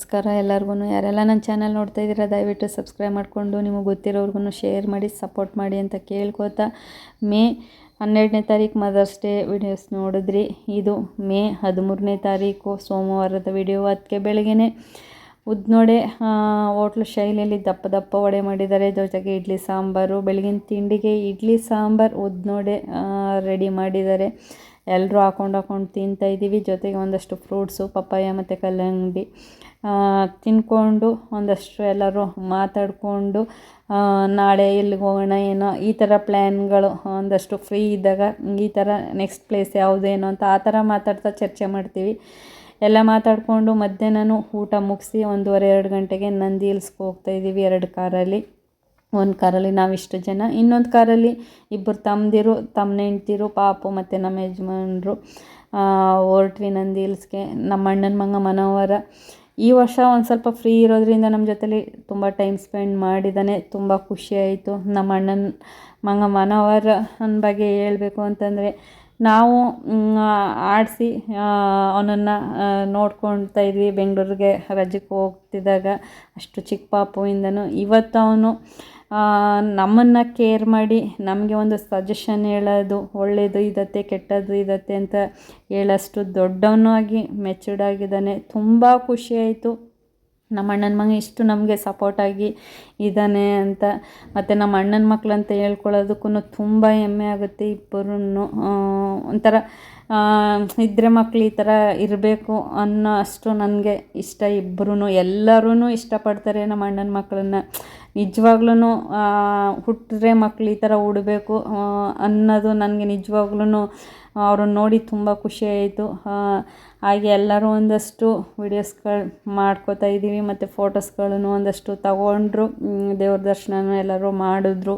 ನಮಸ್ಕಾರ ಎಲ್ಲರಿಗೂ ಯಾರೆಲ್ಲ ನನ್ನ ಚಾನಲ್ ನೋಡ್ತಾ ಇದ್ದೀರಾ, ದಯವಿಟ್ಟು ಸಬ್ಸ್ಕ್ರೈಬ್ ಮಾಡಿಕೊಂಡು ನಿಮಗೆ ಗೊತ್ತಿರೋರ್ಗು ಶೇರ್ ಮಾಡಿ, ಸಪೋರ್ಟ್ ಮಾಡಿ ಅಂತ ಕೇಳ್ಕೊತಾ ಮೇ ಹನ್ನೆರಡನೇ ತಾರೀಕು ಮದರ್ಸ್ ಡೇ ವಿಡಿಯೋಸ್ ನೋಡಿದ್ರಿ. ಇದು ಮೇ ಹದಿಮೂರನೇ ತಾರೀಕು ಸೋಮವಾರದ ವಿಡಿಯೋ ಅದಕ್ಕೆ ಬೆಳಗ್ಗೆ ಉದ್ನೋಡೆ ಹೋಟ್ಲು ಶೈಲಿಯಲ್ಲಿ ದಪ್ಪ ದಪ್ಪ ವಡೆ ಮಾಡಿದ್ದಾರೆ. ಜೊತೆಗೆ ಇಡ್ಲಿ ಸಾಂಬಾರು, ಬೆಳಗಿನ ತಿಂಡಿಗೆ ಇಡ್ಲಿ ಸಾಂಬಾರು ಉದ್ನೋಡೆ ರೆಡಿ ಮಾಡಿದ್ದಾರೆ. ಎಲ್ಲರೂ ಹಾಕೊಂಡು ಹಾಕೊಂಡು ತಿಂತಾ ಇದ್ದೀವಿ. ಜೊತೆಗೆ ಒಂದಷ್ಟು ಫ್ರೂಟ್ಸು ಪಪ್ಪಾಯ ಮತ್ತು ಕಲ್ಲಂಗಡಿ ತಿನ್ಕೊಂಡು ಒಂದಷ್ಟು ಎಲ್ಲರೂ ಮಾತಾಡಿಕೊಂಡು ನಾಳೆ ಎಲ್ಲಿಗೆ ಹೋಗೋಣ, ಏನೋ ಈ ಥರ ಪ್ಲ್ಯಾನ್ಗಳು ಒಂದಷ್ಟು ಫ್ರೀ ಇದ್ದಾಗ ಈ ಥರ ನೆಕ್ಸ್ಟ್ ಪ್ಲೇಸ್ ಯಾವುದೇನೋ ಅಂತ ಆ ಥರ ಮಾತಾಡ್ತಾ ಚರ್ಚೆ ಮಾಡ್ತೀವಿ. ಎಲ್ಲ ಮಾತಾಡಿಕೊಂಡು ಮಧ್ಯಾಹ್ನನೂ ಊಟ ಮುಗಿಸಿ ಒಂದೂವರೆ, ಎರಡು ಗಂಟೆಗೆ ನಂದಿ ಹಿಲ್ಸ್ಗೆ ಹೋಗ್ತಾಯಿದ್ದೀವಿ ಎರಡು ಕಾರಲ್ಲಿ. ಒಂದು ಕಾರಲ್ಲಿ ನಾವಿಷ್ಟು ಜನ. ಇನ್ನೊಂದು ಕಾರಲ್ಲಿ ಇಬ್ಬರು ತಮ್ಮದಿರು ತಮ್ಮ ಹೆಂಡ್ತಿರು ಪಾಪು ಮತ್ತು ನಮ್ಮ ಯಜಮಾನರು ಹೊರಟ್ವಿ ನಂದಿ ಹಿಲ್ಸ್ಗೆ ನಮ್ಮ ಅಣ್ಣನ ಮಂಗ ಮನೋಹರ. ಈ ವರ್ಷ ಒಂದು ಸ್ವಲ್ಪ ಫ್ರೀ ಇರೋದ್ರಿಂದ ನಮ್ಮ ಜೊತೆಲಿ ತುಂಬ ಟೈಮ್ ಸ್ಪೆಂಡ್ ಮಾಡಿದ್ದಾನೆ ತುಂಬ ಖುಷಿ ಆಯಿತು. ನಮ್ಮ ಅಣ್ಣನ ಮಗ ಮನೋಹರನ ಬಗ್ಗೆ ಹೇಳಬೇಕು ಅಂತಂದರೆ ನಾವು ಆಡಿಸಿ ಅವನನ್ನು ನೋಡ್ಕೊಳ್ತಾ ಇದ್ವಿ. ಬೆಂಗಳೂರಿಗೆ ರಜಕ್ಕೆ ಹೋಗ್ತಿದ್ದಾಗ ಅಷ್ಟು ಚಿಕ್ಕ ಪಾಪುವಿಂದನೂ. ಇವತ್ತು ಅವನು ನಮ್ಮನ್ನು ಕೇರ್ ಮಾಡಿ, ನಮಗೆ ಒಂದು ಸಜೆಷನ್ ಹೇಳೋದು ಒಳ್ಳೆಯದು ಇದತ್ತೆ ಕೆಟ್ಟದ್ದು ಇದತ್ತೆ ಅಂತ ಹೇಳೋಷ್ಟು ದೊಡ್ಡವನೂ ಆಗಿ ಮೆಚೂರ್ಡ್ ಆಗಿದ್ದಾನೆ. ತುಂಬ ಖುಷಿಯಾಯಿತು ನಮ್ಮ ಅಣ್ಣನ ಮಗ ಇಷ್ಟು ನಮಗೆ ಸಪೋರ್ಟಾಗಿ ಇದ್ದಾನೆ ಅಂತ. ಮತ್ತು ನಮ್ಮ ಅಣ್ಣನ ಮಕ್ಕಳಂತ ಹೇಳ್ಕೊಳ್ಳೋದಕ್ಕೂ ತುಂಬ ಹೆಮ್ಮೆ ಆಗುತ್ತೆ ಇಬ್ಬರೂ ಒಂಥರ ಇದ್ದರೆ ಮಕ್ಳು ಈ ಥರ ಇರಬೇಕು ಅನ್ನೋ ಅಷ್ಟು ನನಗೆ ಇಷ್ಟ ಇಬ್ಬರೂ ಎಲ್ಲರೂ ಇಷ್ಟಪಡ್ತಾರೆ ನಮ್ಮ ಅಣ್ಣನ ಮಕ್ಕಳನ್ನ ನಿಜವಾಗ್ಲೂ ಹುಟ್ಟಿದ್ರೆ ಮಕ್ಳು ಈ ಥರ ಉಡಬೇಕು ಅನ್ನೋದು ನನಗೆ ನಿಜವಾಗ್ಲೂ ಅವ್ರನ್ನ ನೋಡಿ ತುಂಬ ಆಯಿತು. ಹಾಗೆ ಎಲ್ಲರೂ ಒಂದಷ್ಟು ವೀಡಿಯೋಸ್ಗಳು ಮಾಡ್ಕೋತಾ ಇದ್ದೀವಿ ಮತ್ತು ಫೋಟೋಸ್ಗಳನ್ನು ಒಂದಷ್ಟು ತಗೊಂಡ್ರು ದೇವ್ರ ದರ್ಶನ ಎಲ್ಲರೂ ಮಾಡಿದ್ರು.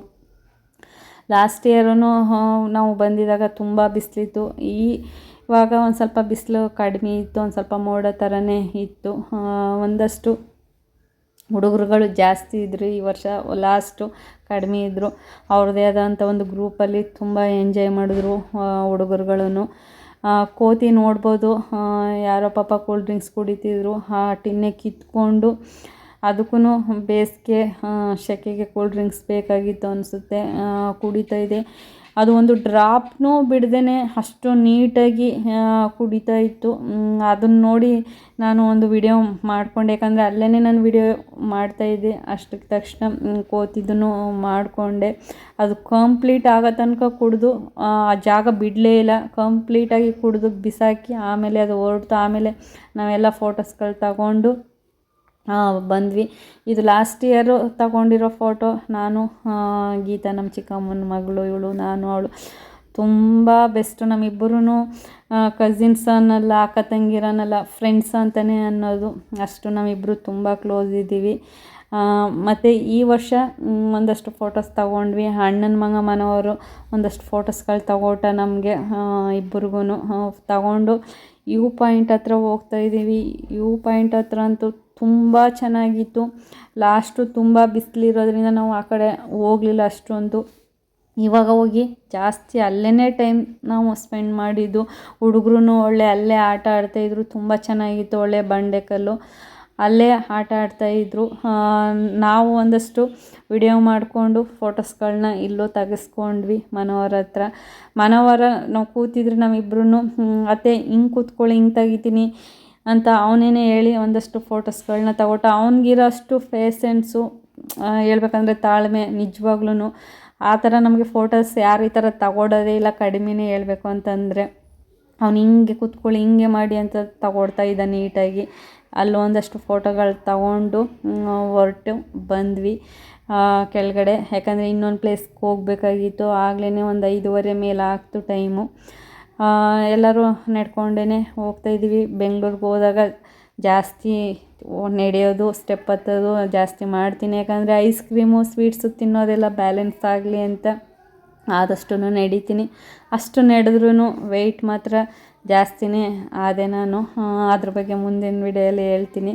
ಲಾಸ್ಟ್ ಇಯರೂ ನಾವು ಬಂದಿದ್ದಾಗ ತುಂಬ ಬಿಸಿಲಿತ್ತು. ಈ, ಇವಾಗ ಒಂದು ಸ್ವಲ್ಪ ಬಿಸಿಲು ಕಡಿಮೆ ಇತ್ತು, ಒಂದು ಸ್ವಲ್ಪ ಮೋಡ ಥರನೇ ಇತ್ತು. ಒಂದಷ್ಟು ಹುಡುಗರುಗಳು ಜಾಸ್ತಿ ಇದ್ದರು ಈ ವರ್ಷ ಲಾಸ್ಟು ಕಡಿಮೆ ಇದ್ದರು ಅವ್ರದ್ದೇ ಆದಂಥ ಒಂದು ಗ್ರೂಪಲ್ಲಿ ತುಂಬ ಎಂಜಾಯ್ ಮಾಡಿದ್ರು ಹುಡುಗರುಗಳನ್ನು. ಕೋತಿ ನೋಡ್ಬೋದು ಯಾರೋ ಪಾಪ ಕೂಲ್ ಡ್ರಿಂಕ್ಸ್ ಕುಡಿತಿದ್ರು, ಆ ಟಿನ್ನೆ ಕಿತ್ಕೊಂಡು ಅದಕ್ಕೂ ಬೇಸಿಗೆ ಸೆಕೆಗೆ ಕೂಲ್ ಡ್ರಿಂಕ್ಸ್ ಬೇಕಾಗಿತ್ತು ಅನಿಸುತ್ತೆ. ಕುಡಿತಾ ಇದೆ. ಅದು ಒಂದು ಡ್ರಾಪ್ನೂ ಬಿಡ್ದೇ ಅಷ್ಟು ನೀಟಾಗಿ ಕುಡಿತಾ ಇತ್ತು. ಅದನ್ನು ನೋಡಿ ನಾನು ಒಂದು ವಿಡಿಯೋ ಮಾಡಿಕೊಂಡೆ. ಯಾಕಂದರೆ ಅಲ್ಲೇ ನಾನು ವಿಡಿಯೋ ಮಾಡ್ತಾಯಿದ್ದೆ ಅಷ್ಟಕ್ಕೆ ತಕ್ಷಣ ಕೋತಿದ್ದನ್ನು ಮಾಡಿಕೊಂಡೆ. ಅದು ಕಂಪ್ಲೀಟ್ ಆಗೋ ತನಕ ಕುಡಿದು, ಆ ಜಾಗ ಬಿಡಲೇ ಇಲ್ಲ. ಕಂಪ್ಲೀಟಾಗಿ ಕುಡಿದು ಬಿಸಾಕಿ, ಆಮೇಲೆ ಅದು ಹೊರಡ್ತು ಆಮೇಲೆ ನಾವೆಲ್ಲ ಫೋಟೋಸ್ಗಳು ತಗೊಂಡು ಬಂದ್ವಿ. ಇದು ಲಾಸ್ಟ್ ಇಯರು ತಗೊಂಡಿರೋ ಫೋಟೋ ನಾನು ಗೀತಾ ನಮ್ಮ ಚಿಕ್ಕಮ್ಮನ ಮಗಳು, ಇವಳು, ನಾನು, ಅವಳು. ತುಂಬ ಬೆಸ್ಟು ನಮ್ಮಿಬ್ಬರೂ ಕಸಿನ್ಸ್ ಅನ್ನಲ್ಲ, ಅಕ್ಕ ತಂಗಿರನ್ನಲ್ಲ ಫ್ರೆಂಡ್ಸ್ ಅಂತಲೇ ಅನ್ನೋದು. ಅಷ್ಟು ನಾವಿಬ್ಬರು ತುಂಬ ಕ್ಲೋಸ್ ಇದ್ದೀವಿ. ಮತ್ತು ಈ ವರ್ಷ ಒಂದಷ್ಟು ಫೋಟೋಸ್ ತಗೊಂಡ್ವಿ. ಅಣ್ಣನ ಮಗ ಮನೆಯವರು ಒಂದಷ್ಟು ಫೋಟೋಸ್ಗಳು ತಗೋಟ ನಮಗೆ ಇಬ್ಬರಿಗೂ ತಗೊಂಡು ಯು ಪಾಯಿಂಟ್ ಹತ್ರ ಹೋಗ್ತಾ ಇದ್ದೀವಿ. ಯು ಪಾಯಿಂಟ್ ಹತ್ರ ಅಂತೂ ತುಂಬ ಚೆನ್ನಾಗಿತ್ತು. ಲಾಸ್ಟು ತುಂಬ ಬಿಸಿಲಿರೋದ್ರಿಂದ ನಾವು ಆ ಕಡೆ ಹೋಗಲಿಲ್ಲ ಅಷ್ಟೊಂದು ಇವಾಗ ಹೋಗಿ ಜಾಸ್ತಿ ಅಲ್ಲೇ ಟೈಮ್ ನಾವು ಸ್ಪೆಂಡ್ ಮಾಡಿದ್ದು. ಹುಡುಗರು ಒಳ್ಳೆ ಅಲ್ಲೇ ಆಟ ಆಡ್ತಾಯಿದ್ರು ತುಂಬ ಚೆನ್ನಾಗಿತ್ತು. ಒಳ್ಳೆ ಬಂಡೆಕಲ್ಲು ಅಲ್ಲೇ ಆಟ ಆಡ್ತಾಯಿದ್ರು ನಾವು ಒಂದಷ್ಟು ವಿಡಿಯೋ ಮಾಡಿಕೊಂಡು ಫೋಟೋಸ್ಗಳನ್ನ ಇಲ್ಲೋ ತೆಗೆಸ್ಕೊಂಡ್ವಿ ಮನೋಹರ ಹತ್ರ. ಮನೋಹರ ನಾವು ಕೂತಿದ್ರೆ ನಾವಿಬ್ರೂ ಅತ್ತೆ, ಹಿಂಗೆ ಕೂತ್ಕೊಳ್ಳಿ, ಹಿಂಗೆ ತೆಗಿತೀನಿ ಅಂತ ಅವನೇನೆ ಹೇಳಿ ಒಂದಷ್ಟು ಫೋಟೋಸ್ಗಳನ್ನ ತಗೊಟ್ಟ ಅವನಿಗಿರೋ ಅಷ್ಟು ಪೇಸೆನ್ಸು ಹೇಳ್ಬೇಕಂದ್ರೆ ತಾಳ್ಮೆ ನಿಜವಾಗ್ಲೂ ಆ ಥರ ನಮಗೆ ಫೋಟೋಸ್ ಯಾರು ಈ ಥರ ತಗೊಡೋದೇ ಇಲ್ಲ, ಕಡಿಮೆನೇ ಹೇಳಬೇಕು ಅಂತಂದರೆ. ಅವ್ನು ಹಿಂಗೆ ಕೂತ್ಕೊಳ್ಳಿ, ಹಿಂಗೆ ಮಾಡಿ ಅಂತ ತಗೊಳ್ತಾ ಇದ್ದ ನೀಟಾಗಿ. ಅಲ್ಲೊಂದಷ್ಟು ಫೋಟೋಗಳು ತಗೊಂಡು ಹೊರಟು ಬಂದ್ವಿ. ಕೆಳಗಡೆ. ಯಾಕಂದರೆ ಇನ್ನೊಂದು ಪ್ಲೇಸ್ಗೆ ಹೋಗ್ಬೇಕಾಗಿತ್ತು. ಆಗಲೇ ಒಂದು ಐದೂವರೆ ಮೇಲೆ ಆಗ್ತು ಟೈಮು. ಎಲ್ಲರೂ ನಡ್ಕೊಂಡೇ ಹೋಗ್ತಾಯಿದ್ದೀವಿ ಬೆಂಗ್ಳೂರಿಗೆ ಹೋದಾಗ ಜಾಸ್ತಿ ನಡೆಯೋದು, ಸ್ಟೆಪ್ ಹತ್ತೋದು ಜಾಸ್ತಿ ಮಾಡ್ತೀನಿ. ಯಾಕಂದರೆ ಐಸ್ ಕ್ರೀಮು, ಸ್ವೀಟ್ಸು ತಿನ್ನೋದೆಲ್ಲ ಬ್ಯಾಲೆನ್ಸ್ ಆಗಲಿ ಅಂತ ಆದಷ್ಟು ನಡೀತೀನಿ. ಅಷ್ಟು ನಡೆದ್ರೂ ವೆಯ್ಟ್ ಮಾತ್ರ ಜಾಸ್ತಿನೇ ಆದೆ ನಾನು. ಅದ್ರ ಬಗ್ಗೆ ಮುಂದಿನ ವಿಡಿಯೋಲಿ ಹೇಳ್ತೀನಿ.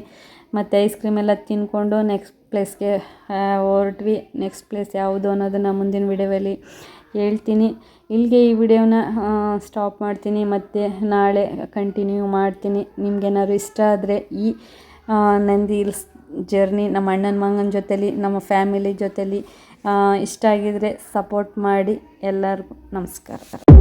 ಮತ್ತು ಐಸ್ ಕ್ರೀಮ್ ಎಲ್ಲ ತಿನ್ಕೊಂಡು ನೆಕ್ಸ್ಟ್ ಪ್ಲೇಸ್ಗೆ ಹೊರಟ್ವಿ. ನೆಕ್ಸ್ಟ್ ಪ್ಲೇಸ್ ಯಾವುದು ಅನ್ನೋದನ್ನು ಮುಂದಿನ ವಿಡಿಯೋದಲ್ಲಿ ಹೇಳ್ತೀನಿ. ಇಲ್ಲಿಗೆ ಈ ವಿಡಿಯೋನ ಸ್ಟಾಪ್ ಮಾಡ್ತೀನಿ. ಮತ್ತು ನಾಳೆ ಕಂಟಿನ್ಯೂ ಮಾಡ್ತೀನಿ. ನಿಮ್ಗೇನಾದ್ರು ಇಷ್ಟ ಆದರೆ ಈ ನಂದಿ ಹಿಲ್ಸ್ ಜರ್ನಿ ನಮ್ಮ ಅಣ್ಣನ ಮಗನ ಜೊತೆಲಿ ನಮ್ಮ ಫ್ಯಾಮಿಲಿ ಜೊತೆಲಿ ಇಷ್ಟ ಆಗಿದ್ರೆ ಸಪೋರ್ಟ್ ಮಾಡಿ ಎಲ್ಲರಿಗೂ ನಮಸ್ಕಾರ.